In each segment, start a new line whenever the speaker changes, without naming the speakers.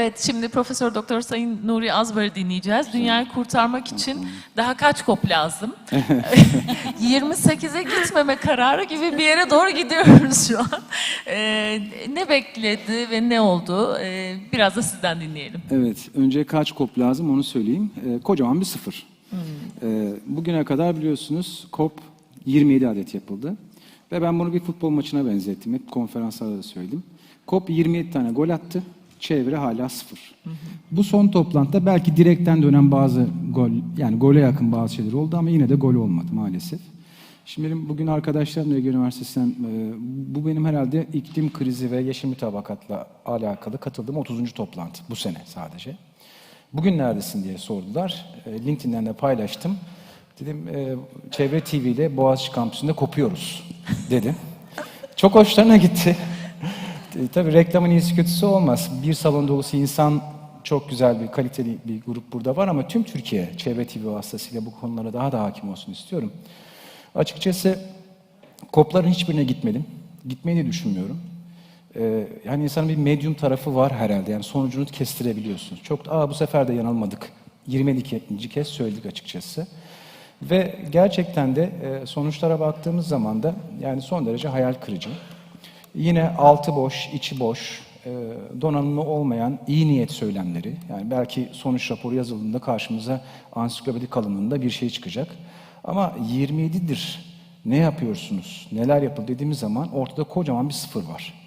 Evet, şimdi Profesör Doktor Sayın Nuri Azbar'ı dinleyeceğiz. Dünyayı kurtarmak için daha kaç kop lazım? 28'e gitmeme kararı gibi bir yere doğru gidiyoruz şu an. Ee, ne bekledi ve ne oldu? Ee, biraz da sizden dinleyelim.
Evet, önce kaç kop lazım onu söyleyeyim. Ee, kocaman bir sıfır. Ee, bugüne kadar biliyorsunuz kop 27 adet yapıldı. Ve ben bunu bir futbol maçına benzettim. Hep konferanslarda da söyledim. Kop 27 tane gol attı. Çevre hala sıfır. Bu son toplantıda belki direkten dönen bazı gol, yani gole yakın bazı şeyler oldu ama yine de gol olmadı maalesef. Şimdi benim bugün arkadaşlarımla Ege Üniversitesi'nden e, bu benim herhalde iklim krizi ve yeşil mütabakatla alakalı katıldığım 30. toplantı bu sene sadece. Bugün neredesin diye sordular. E, LinkedIn'den de paylaştım. Dedim e, Çevre TV ile Boğaziçi Kampüsü'nde kopuyoruz dedim. Çok hoşlarına gitti. E, Tabii reklamın iyisi kötüsü olmaz. Bir salon dolusu insan çok güzel bir kaliteli bir grup burada var ama tüm Türkiye Çevre TV vasıtasıyla bu konulara daha da hakim olsun istiyorum. Açıkçası kopların hiçbirine gitmedim. Gitmeyi de düşünmüyorum. Ee, yani insanın bir medyum tarafı var herhalde. Yani sonucunu kestirebiliyorsunuz. Çok da, Aa, bu sefer de yanılmadık. 22. kez söyledik açıkçası. Ve gerçekten de e, sonuçlara baktığımız zaman da yani son derece hayal kırıcı. Yine altı boş, içi boş, e, donanımlı olmayan iyi niyet söylemleri. Yani belki sonuç raporu yazıldığında karşımıza ansiklopedi kalınlığında bir şey çıkacak. Ama 27'dir. Ne yapıyorsunuz? Neler yapıldı dediğimiz zaman ortada kocaman bir sıfır var.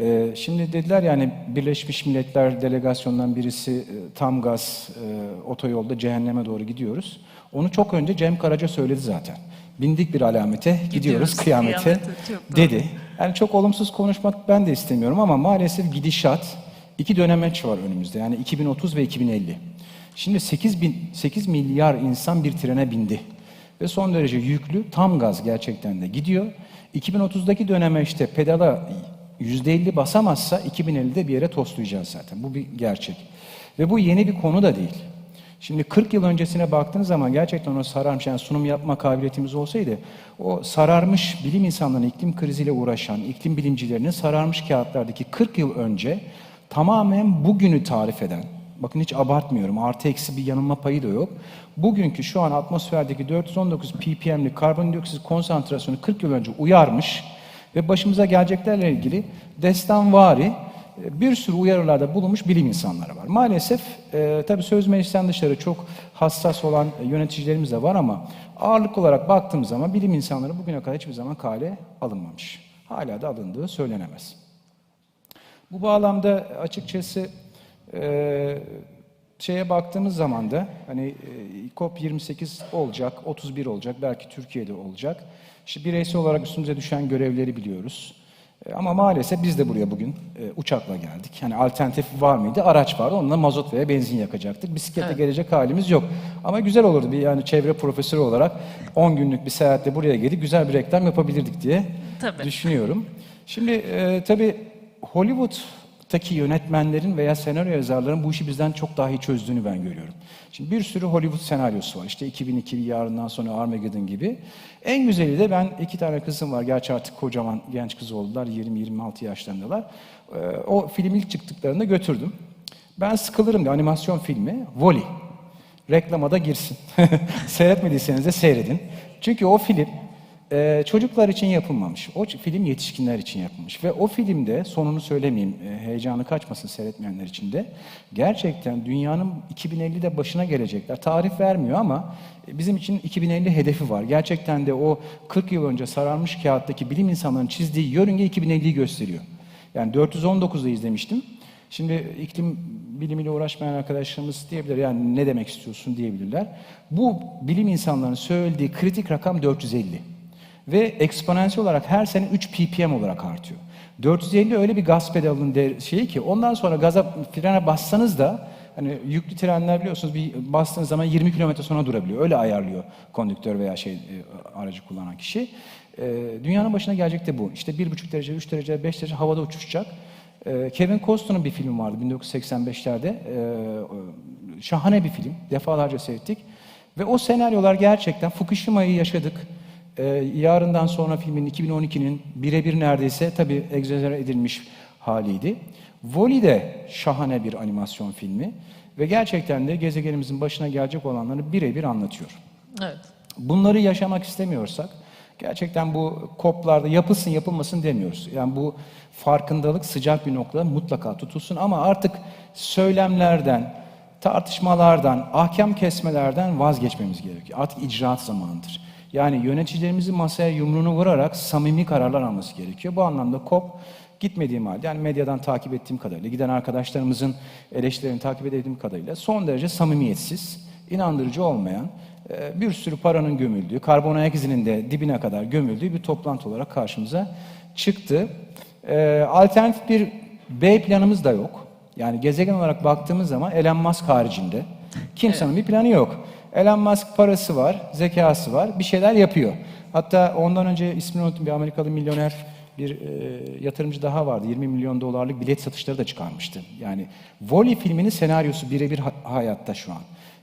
Ee, şimdi dediler yani Birleşmiş Milletler delegasyondan birisi e, tam gaz e, otoyolda cehenneme doğru gidiyoruz. Onu çok önce Cem Karaca söyledi zaten. Bindik bir alamete, gidiyoruz,
Gidiyoruz
kıyamete,
kıyamete,
dedi. Yani çok olumsuz konuşmak ben de istemiyorum ama maalesef gidişat iki dönemeç var önümüzde. Yani 2030 ve 2050. Şimdi 8, bin, 8 milyar insan bir trene bindi. Ve son derece yüklü, tam gaz gerçekten de gidiyor. 2030'daki döneme işte pedala %50 basamazsa 2050'de bir yere toslayacağız zaten. Bu bir gerçek. Ve bu yeni bir konu da değil. Şimdi 40 yıl öncesine baktığınız zaman gerçekten o sararmış, yani sunum yapma kabiliyetimiz olsaydı, o sararmış bilim insanlarının iklim kriziyle uğraşan, iklim bilimcilerinin sararmış kağıtlardaki 40 yıl önce tamamen bugünü tarif eden, bakın hiç abartmıyorum, artı eksi bir yanılma payı da yok. Bugünkü şu an atmosferdeki 419 ppm'lik karbondioksit konsantrasyonu 40 yıl önce uyarmış ve başımıza geleceklerle ilgili destanvari e, bir sürü uyarılarda bulunmuş bilim insanları var. Maalesef e, tabii söz meclisten dışarı çok hassas olan yöneticilerimiz de var ama ağırlık olarak baktığımız zaman bilim insanları bugüne kadar hiçbir zaman kale alınmamış. Hala da alındığı söylenemez. Bu bağlamda açıkçası e, şeye baktığımız zaman da hani e, COP28 olacak, 31 olacak, belki Türkiye'de olacak. İşte bireysel olarak üstümüze düşen görevleri biliyoruz. E, ama maalesef biz de buraya bugün e, uçakla geldik. Yani alternatif var mıydı? Araç vardı. Onunla mazot veya benzin yakacaktık. Bisikletle gelecek halimiz yok. Ama güzel olurdu bir yani çevre profesörü olarak 10 günlük bir seyahatle buraya gelip güzel bir reklam yapabilirdik diye
Tabii.
düşünüyorum. Şimdi e, tabii Hollywood'daki yönetmenlerin veya senaryo yazarların bu işi bizden çok daha iyi çözdüğünü ben görüyorum. Şimdi bir sürü Hollywood senaryosu var. İşte 2002 yarından sonra Armageddon gibi. En güzeli de ben iki tane kızım var. Gerçi artık kocaman genç kız oldular. 20-26 yaşlarındalar. E, o film ilk çıktıklarında götürdüm. Ben sıkılırım diye animasyon filmi Wall-E. Reklama girsin. Seyretmediyseniz de seyredin. Çünkü o film e, çocuklar için yapılmamış. O film yetişkinler için yapılmış. Ve o filmde, sonunu söylemeyeyim, e, heyecanı kaçmasın seyretmeyenler için de, gerçekten dünyanın 2050'de başına gelecekler. Tarih vermiyor ama e, bizim için 2050 hedefi var. Gerçekten de o 40 yıl önce sararmış kağıttaki bilim insanlarının çizdiği yörünge 2050'yi gösteriyor. Yani 419'da izlemiştim. Şimdi iklim bilimiyle uğraşmayan arkadaşlarımız diyebilir yani ne demek istiyorsun diyebilirler. Bu bilim insanlarının söylediği kritik rakam 450. Ve eksponansiyel olarak her sene 3 ppm olarak artıyor. 450 öyle bir gaz pedalının de- şeyi ki ondan sonra gaza frene bassanız da hani yüklü trenler biliyorsunuz bir bastığınız zaman 20 kilometre sonra durabiliyor. Öyle ayarlıyor kondüktör veya şey e, aracı kullanan kişi. E, dünyanın başına gelecek de bu. İşte 1,5 derece, 3 derece, 5 derece havada uçuşacak. Ee, Kevin Costner'ın bir filmi vardı 1985'lerde. Ee, şahane bir film. Defalarca seyrettik. Ve o senaryolar gerçekten Fukushima'yı yaşadık. Ee, yarından sonra filmin 2012'nin birebir neredeyse tabii egzajere edilmiş haliydi. Wall-E de şahane bir animasyon filmi ve gerçekten de gezegenimizin başına gelecek olanları birebir anlatıyor.
Evet.
Bunları yaşamak istemiyorsak gerçekten bu koplarda yapılsın yapılmasın demiyoruz. Yani bu farkındalık sıcak bir noktada mutlaka tutulsun ama artık söylemlerden, tartışmalardan, ahkam kesmelerden vazgeçmemiz gerekiyor. Artık icraat zamanıdır. Yani yöneticilerimizin masaya yumruğunu vurarak samimi kararlar alması gerekiyor. Bu anlamda KOP gitmediğim halde yani medyadan takip ettiğim kadarıyla, giden arkadaşlarımızın eleştirilerini takip ettiğim kadarıyla son derece samimiyetsiz, inandırıcı olmayan, e, bir sürü paranın gömüldüğü, karbon ayak izinin de dibine kadar gömüldüğü bir toplantı olarak karşımıza çıktı. E, Alternatif bir B planımız da yok. Yani gezegen olarak baktığımız zaman Elon Musk haricinde kimsenin bir planı yok. Elon Musk parası var, zekası var, bir şeyler yapıyor. Hatta ondan önce ismini unuttum bir Amerikalı milyoner bir e, yatırımcı daha vardı. 20 milyon dolarlık bilet satışları da çıkarmıştı. Yani Wall-E filminin senaryosu birebir ha- hayatta şu an.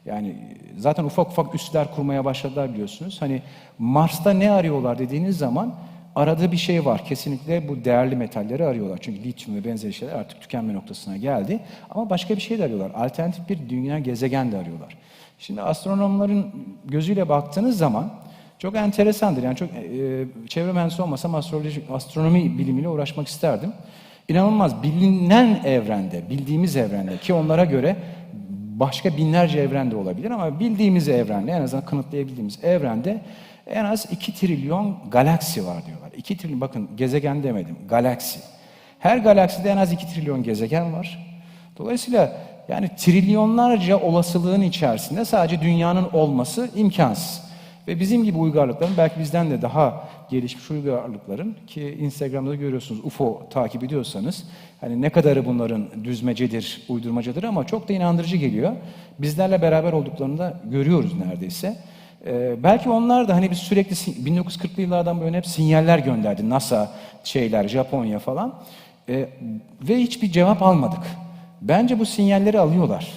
Yani zaten ufak ufak üsler kurmaya başladılar biliyorsunuz. Hani Mars'ta ne arıyorlar dediğiniz zaman aradığı bir şey var. Kesinlikle bu değerli metalleri arıyorlar. Çünkü lityum ve benzeri şeyler artık tükenme noktasına geldi. Ama başka bir şey de arıyorlar. Alternatif bir dünya gezegen de arıyorlar. Şimdi astronomların gözüyle baktığınız zaman çok enteresandır. Yani çok e, çevre mühendisi olmasam astroloji, astronomi bilimiyle uğraşmak isterdim. İnanılmaz bilinen evrende, bildiğimiz evrende ki onlara göre başka binlerce evren de olabilir ama bildiğimiz evrende en azından kanıtlayabildiğimiz evrende en az 2 trilyon galaksi var diyorlar. 2 trilyon bakın gezegen demedim galaksi. Her galakside en az 2 trilyon gezegen var. Dolayısıyla yani trilyonlarca olasılığın içerisinde sadece dünyanın olması imkansız. Ve bizim gibi uygarlıkların belki bizden de daha gelişmiş uygarlıkların ki Instagram'da görüyorsunuz UFO takip ediyorsanız hani ne kadarı bunların düzmecedir, uydurmacadır ama çok da inandırıcı geliyor. Bizlerle beraber olduklarını da görüyoruz neredeyse. Ee, belki onlar da hani biz sürekli sin- 1940'lı yıllardan böyle hep sinyaller gönderdi. NASA, şeyler, Japonya falan. Ee, ve hiçbir cevap almadık. Bence bu sinyalleri alıyorlar.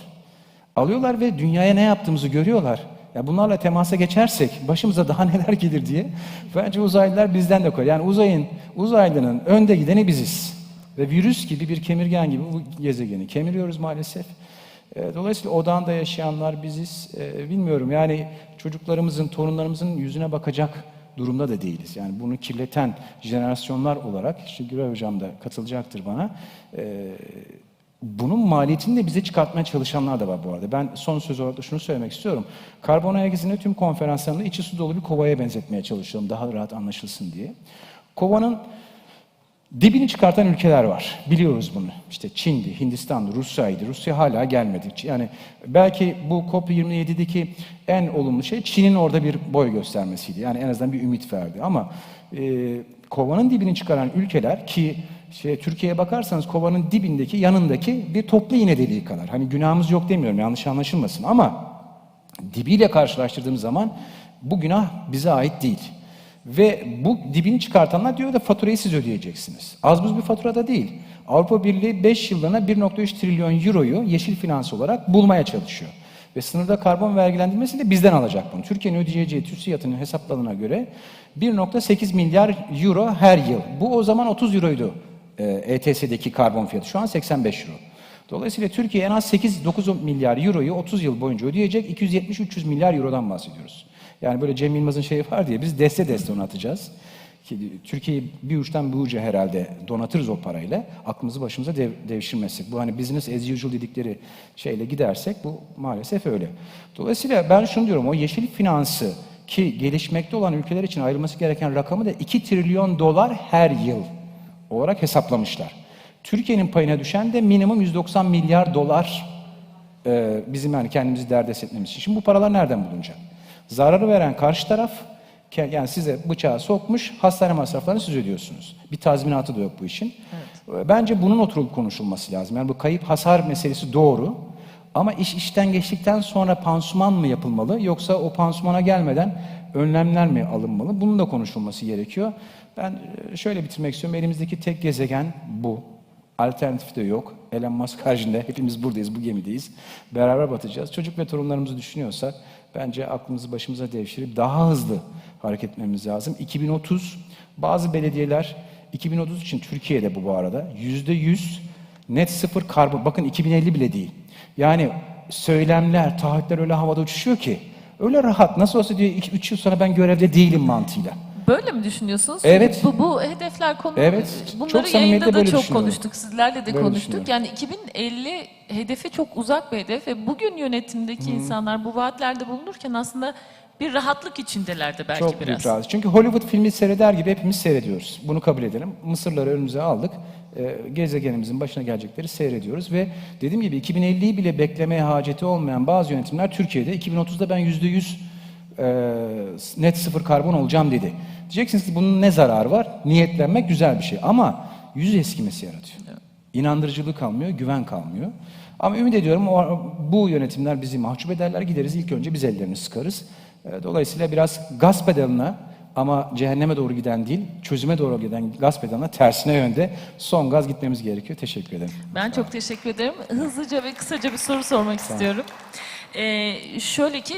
Alıyorlar ve dünyaya ne yaptığımızı görüyorlar. Ya bunlarla temasa geçersek başımıza daha neler gelir diye bence uzaylılar bizden de koyuyor. Yani uzayın, uzaylının önde gideni biziz. Ve virüs gibi bir kemirgen gibi bu gezegeni kemiriyoruz maalesef. E, Dolayısıyla odağında yaşayanlar biziz. E, Bilmiyorum yani çocuklarımızın, torunlarımızın yüzüne bakacak durumda da değiliz. Yani bunu kirleten jenerasyonlar olarak, işte Güray Hocam da katılacaktır bana. Bunun maliyetini de bize çıkartmaya çalışanlar da var bu arada. Ben son söz olarak da şunu söylemek istiyorum. Karbon ayak izini tüm konferanslarında içi su dolu bir kovaya benzetmeye çalışıyorum. Daha rahat anlaşılsın diye. Kovanın Dibini çıkartan ülkeler var. Biliyoruz bunu. İşte Çin'di, Hindistan'dı, Rusya'ydı. Rusya hala gelmedi. Yani belki bu COP27'deki en olumlu şey Çin'in orada bir boy göstermesiydi. Yani en azından bir ümit verdi. Ama e, kovanın dibini çıkaran ülkeler ki şey, Türkiye'ye bakarsanız kovanın dibindeki, yanındaki bir toplu iğne deliği kadar. Hani günahımız yok demiyorum yanlış anlaşılmasın ama dibiyle karşılaştırdığımız zaman bu günah bize ait değil. Ve bu dibini çıkartanlar diyor da faturayı siz ödeyeceksiniz. Az buz bir fatura da değil. Avrupa Birliği 5 yıllığına 1.3 trilyon euroyu yeşil finans olarak bulmaya çalışıyor. Ve sınırda karbon vergilendirmesi de bizden alacak bunu. Türkiye'nin ödeyeceği TÜSİAD'ın hesaplarına göre 1.8 milyar euro her yıl. Bu o zaman 30 euroydu ETS'deki karbon fiyatı. Şu an 85 euro. Dolayısıyla Türkiye en az 8-9 milyar euroyu 30 yıl boyunca ödeyecek. 270-300 milyar eurodan bahsediyoruz. Yani böyle Cem Yılmaz'ın şeyi var diye biz deste deste onu atacağız. Ki Türkiye'yi bir uçtan bir uca herhalde donatırız o parayla. Aklımızı başımıza dev, devşirmezsek. Bu hani business as usual dedikleri şeyle gidersek bu maalesef öyle. Dolayısıyla ben şunu diyorum o yeşil finansı ki gelişmekte olan ülkeler için ayrılması gereken rakamı da 2 trilyon dolar her yıl olarak hesaplamışlar. Türkiye'nin payına düşen de minimum 190 milyar dolar e, bizim yani kendimizi derdest etmemiz için. Şimdi bu paralar nereden bulunacak? Zararı veren karşı taraf yani size bıçağı sokmuş, hastane masraflarını siz ödüyorsunuz. Bir tazminatı da yok bu işin. E, Bence bunun oturup konuşulması lazım. Yani bu kayıp hasar meselesi doğru. Ama iş işten geçtikten sonra pansuman mı yapılmalı yoksa o pansumana gelmeden önlemler mi alınmalı? Bunun da konuşulması gerekiyor. Ben e, şöyle bitirmek istiyorum. Elimizdeki tek gezegen bu. Alternatif de yok. Elon Musk haricinde hepimiz buradayız, bu gemideyiz. Beraber batacağız. Çocuk ve torunlarımızı düşünüyorsak bence aklımızı başımıza devşirip daha hızlı hareket etmemiz lazım. 2030 bazı belediyeler 2030 için Türkiye'de bu bu arada %100 net sıfır karbon. Bakın 2050 bile değil. Yani söylemler, taahhütler öyle havada uçuşuyor ki. Öyle rahat. Nasıl olsa diyor 2-3 yıl sonra ben görevde değilim mantığıyla.
Böyle mi düşünüyorsunuz?
Evet.
Bu, bu hedefler konu.
Evet,
Bunları
çok
yayında da çok konuştuk. Sizlerle de
Böyle
konuştuk. Yani 2050 hedefi çok uzak bir hedef ve bugün yönetimdeki insanlar bu vaatlerde bulunurken aslında bir rahatlık içindeler de belki
Çok
biraz.
büyük rahatsız. Çünkü Hollywood filmi seyreder gibi hepimiz seyrediyoruz. Bunu kabul edelim. Mısırları önümüze aldık. Ee, gezegenimizin başına gelecekleri seyrediyoruz ve dediğim gibi 2050'yi bile beklemeye haceti olmayan bazı yönetimler Türkiye'de 2030'da ben %100 e, net sıfır karbon olacağım dedi. Diyeceksiniz ki bunun ne zararı var? Niyetlenmek güzel bir şey ama yüz eskimesi yaratıyor. İnandırıcılık kalmıyor, güven kalmıyor. Ama ümit ediyorum o, bu yönetimler bizi mahcup ederler. Gideriz ilk önce biz ellerini sıkarız. E, Dolayısıyla biraz gaz pedalına ama cehenneme doğru giden değil, çözüme doğru giden gaz pedalına tersine yönde son gaz gitmemiz gerekiyor. Teşekkür ederim.
Ben çok teşekkür ederim. Hızlıca ve kısaca bir soru sormak istiyorum. Ee, şöyle ki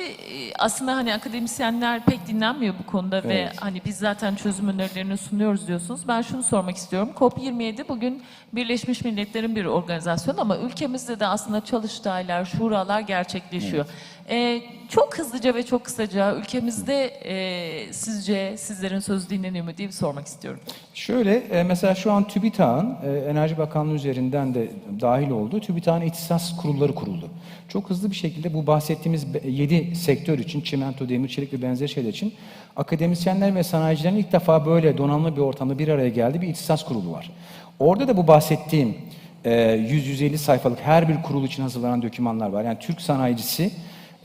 aslında hani akademisyenler pek dinlenmiyor bu konuda ve
Evet.
hani biz zaten çözüm önerilerini sunuyoruz diyorsunuz. Ben şunu sormak istiyorum. COP27 bugün Birleşmiş Milletler'in bir organizasyonu ama ülkemizde de aslında çalıştaylar, şuralar gerçekleşiyor. Ee, çok hızlıca ve çok kısaca ülkemizde e, sizce sizlerin sözü dinleniyor mu diye bir sormak istiyorum.
Şöyle e, mesela şu an TÜBİTAK'ın e, Enerji Bakanlığı üzerinden de dahil olduğu TÜBİTAK'ın ihtisas kurulları kuruldu. Çok hızlı bir şekilde bu bahsettiğimiz 7 sektör için, çimento, demir, çelik ve benzeri şeyler için akademisyenler ve sanayicilerin ilk defa böyle donanımlı bir ortamda bir araya geldiği bir ihtisas kurulu var. Orada da bu bahsettiğim e, 100-150 sayfalık her bir kurul için hazırlanan dokümanlar var. Yani Türk sanayicisi e,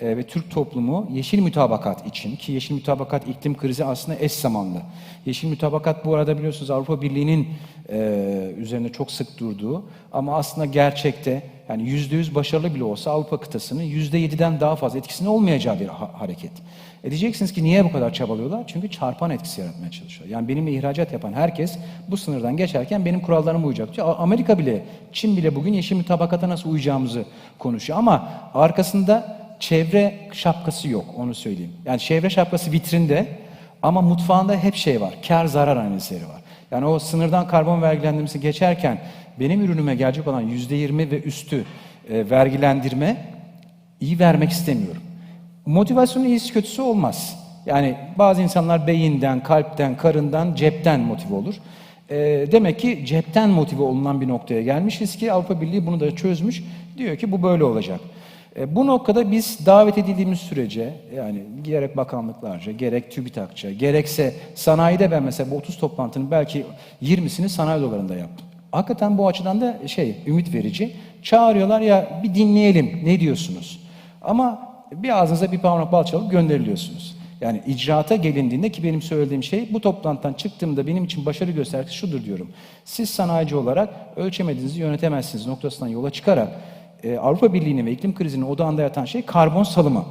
ve Türk toplumu yeşil mütabakat için ki yeşil mütabakat iklim krizi aslında eş zamanlı. Yeşil mütabakat bu arada biliyorsunuz Avrupa Birliği'nin e, üzerine çok sık durduğu ama aslında gerçekte yani yüzde yüz başarılı bile olsa Avrupa kıtasının yüzde yediden daha fazla etkisinin olmayacağı bir ha- hareket. E diyeceksiniz ki niye bu kadar çabalıyorlar? Çünkü çarpan etkisi yaratmaya çalışıyor. Yani benimle ihracat yapan herkes bu sınırdan geçerken benim kurallarıma uyacak. Amerika bile, Çin bile bugün yeşil mütabakata nasıl uyacağımızı konuşuyor. Ama arkasında çevre şapkası yok onu söyleyeyim. Yani çevre şapkası vitrinde ama mutfağında hep şey var. Kar zarar analizleri var. Yani o sınırdan karbon vergilendirmesi geçerken benim ürünüme gelecek olan yüzde yirmi ve üstü e, vergilendirme iyi vermek istemiyorum. Motivasyonun iyisi kötüsü olmaz. Yani bazı insanlar beyinden, kalpten, karından, cepten motive olur. Ee, demek ki cepten motive olunan bir noktaya gelmişiz ki Avrupa Birliği bunu da çözmüş. Diyor ki bu böyle olacak. Ee, bu noktada biz davet edildiğimiz sürece yani gerek bakanlıklarca, gerek TÜBİTAKça, gerekse sanayide ben mesela bu 30 toplantının belki 20'sini sanayi odalarında yaptım. Hakikaten bu açıdan da şey ümit verici. Çağırıyorlar ya bir dinleyelim ne diyorsunuz? Ama bir ağzınıza bir parmak bal çalıp gönderiliyorsunuz. Yani icraata gelindiğinde ki benim söylediğim şey bu toplantıdan çıktığımda benim için başarı göstergesi şudur diyorum. Siz sanayici olarak ölçemediğinizi yönetemezsiniz noktasından yola çıkarak e, Avrupa Birliği'nin ve iklim krizinin odağında yatan şey karbon salımı.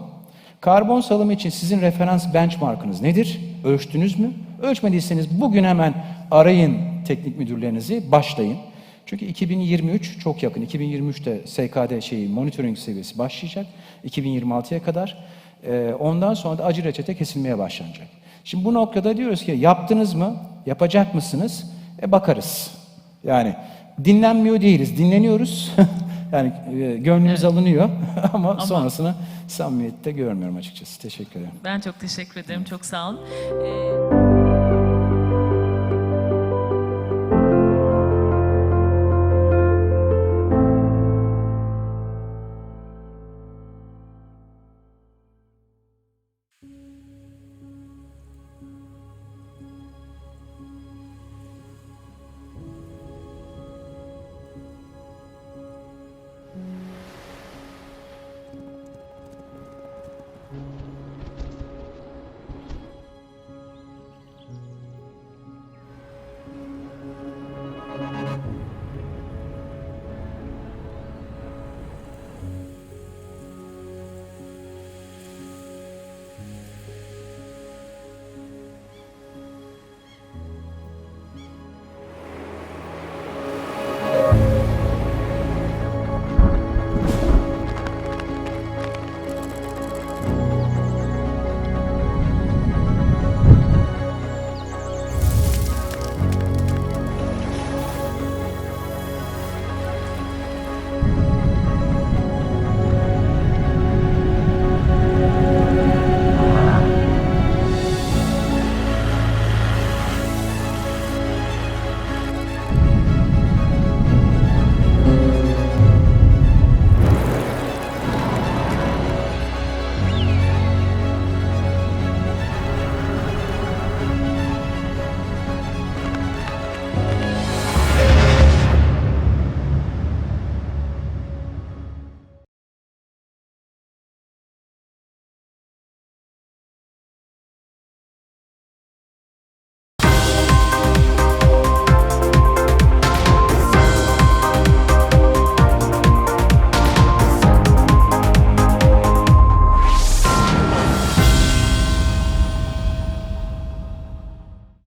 Karbon salımı için sizin referans benchmarkınız nedir? Ölçtünüz mü? Ölçmediyseniz bugün hemen arayın teknik müdürlerinizi, başlayın. Çünkü 2023 çok yakın. 2023'te SKD şeyi monitoring seviyesi başlayacak. 2026'ya kadar. Ee, ondan sonra da acı reçete kesilmeye başlanacak. Şimdi bu noktada diyoruz ki yaptınız mı? Yapacak mısınız? E bakarız. Yani dinlenmiyor değiliz, dinleniyoruz. yani e, gönlümüz alınıyor ama, sonrasını samimiyette görmüyorum açıkçası. Teşekkür ederim.
Ben çok teşekkür ederim. Çok sağ olun. Ee,